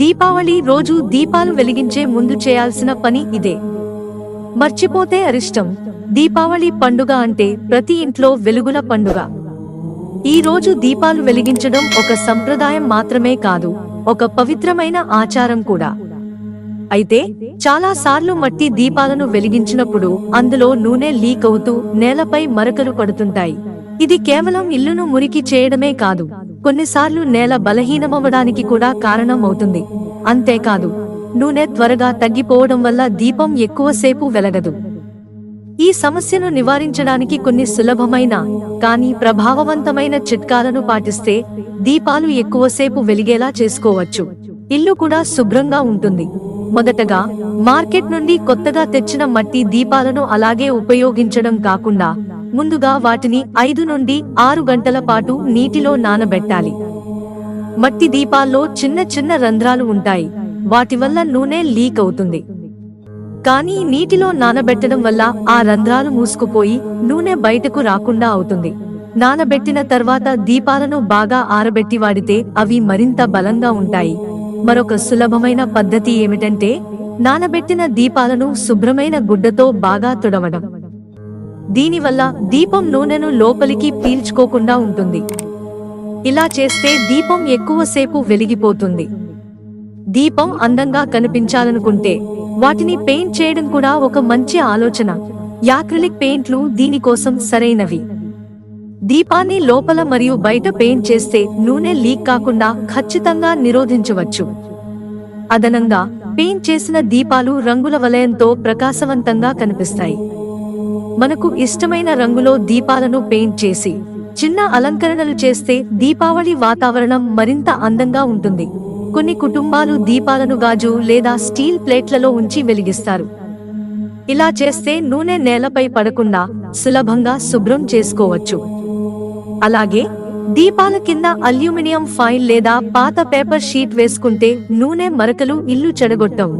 దీపావళి రోజు దీపాలు వెలిగించే ముందు చేయాల్సిన పని ఇదే. మర్చిపోతే అరిష్టం. దీపావళి పండుగ అంటే ప్రతి ఇంట్లో వెలుగుల పండుగ. ఈ రోజు దీపాలు వెలిగించడం ఒక సంప్రదాయం మాత్రమే కాదు ఒక పవిత్రమైన ఆచారం కూడా. అయితే చాలా సార్లు మట్టి దీపాలను వెలిగించినప్పుడు అందులో నూనె లీక్ అవుతూ నేలపై మరకలు పడుతుంటాయి. ఇది కేవలం ఇల్లును మురికి చేయడమే కాదు కొన్నిసార్లు నేల బలహీనమవడానికి కూడా కారణం అవుతుంది అంతేకాదు నూనె త్వరగా తగ్గిపోవడం వల్ల దీపం ఎక్కువసేపు వెలగదు. ఈ సమస్యను నివారించడానికి కొన్ని సులభమైన కానీ ప్రభావవంతమైన చిట్కాలను పాటిస్తే దీపాలు ఎక్కువసేపు వెలిగేలా చేసుకోవచ్చు. ఇల్లు కూడా శుభ్రంగా ఉంటుంది. మొదటగా మార్కెట్ నుండి కొత్తగా తెచ్చిన మట్టి దీపాలను అలాగే ఉపయోగించడం కాకుండా ముందుగా వాటిని ఐదు నుండి ఆరు గంటల పాటు నీటిలో నానబెట్టాలి. మట్టి దీపాల్లో చిన్న చిన్న రంధ్రాలు ఉంటాయి. వాటి వల్ల నూనె లీక్ అవుతుంది. కానీ నీటిలో నానబెట్టడం వల్ల ఆ రంధ్రాలు మూసుకుపోయి నూనె బయటకు రాకుండా అవుతుంది. నానబెట్టిన తర్వాత దీపాలను బాగా ఆరబెట్టి వాడితే అవి మరింత బలంగా ఉంటాయి. మరొక సులభమైన పద్ధతి ఏమిటంటే నానబెట్టిన దీపాలను శుభ్రమైన గుడ్డతో బాగా తుడవడం. దీనివల్ల దీపం నూనెను లోపలికి పీల్చుకోకుండా ఉంటుంది. ఇలా చేస్తే దీపం ఎక్కువసేపు వెలిగిపోతుంది. దీపం అందంగా కనిపించాలనుకుంటే వాటిని పెయింట్ చేయడం కూడా ఒక మంచి ఆలోచన. యాక్రిలిక్ పెయింట్లు దీనికోసం సరైనవి. దీపాన్ని లోపల మరియు బయట పెయింట్ చేస్తే నూనె లీక్ కాకుండా ఖచ్చితంగా నిరోధించవచ్చు. అదనంగా పెయింట్ చేసిన దీపాలు రంగుల వలయంతో ప్రకాశవంతంగా కనిపిస్తాయి. మనకు ఇష్టమైన రంగులో దీపాలను పెయింట్ చేసి చిన్న అలంకరణలు చేస్తే దీపావళి వాతావరణం మరింత అందంగా ఉంటుంది. కొన్ని కుటుంబాలు దీపాలను గాజు లేదా స్టీల్ ప్లేట్లలో ఉంచి వెలిగిస్తారు. ఇలా చేస్తే నూనె నేలపై పడకుండా సులభంగా శుభ్రం చేసుకోవచ్చు. అలాగే దీపాల కింద అల్యూమినియం ఫైల్ లేదా పాత పేపర్ షీట్ వేసుకుంటే నూనె మరకలు ఇల్లు చెడగొట్టవు.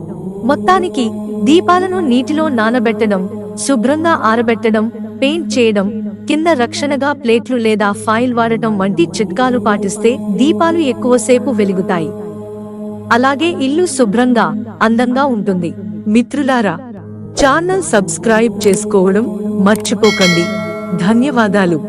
మొత్తానికి దీపాలను నీటిలో నానబెట్టడం శుభ్రంగా ఆరబెట్టడం పెయింట్ చేయడం కింద రక్షణగా ప్లేట్లు లేదా ఫాయిల్ వాడటం వంటి చిట్కాలు పాటిస్తే దీపాలు ఎక్కువసేపు వెలుగుతాయి. అలాగే ఇల్లు శుభ్రంగా అందంగా ఉంటుంది. మిత్రులారా ఛానల్ సబ్స్క్రైబ్ చేసుకోవడం మర్చిపోకండి. ధన్యవాదాలు.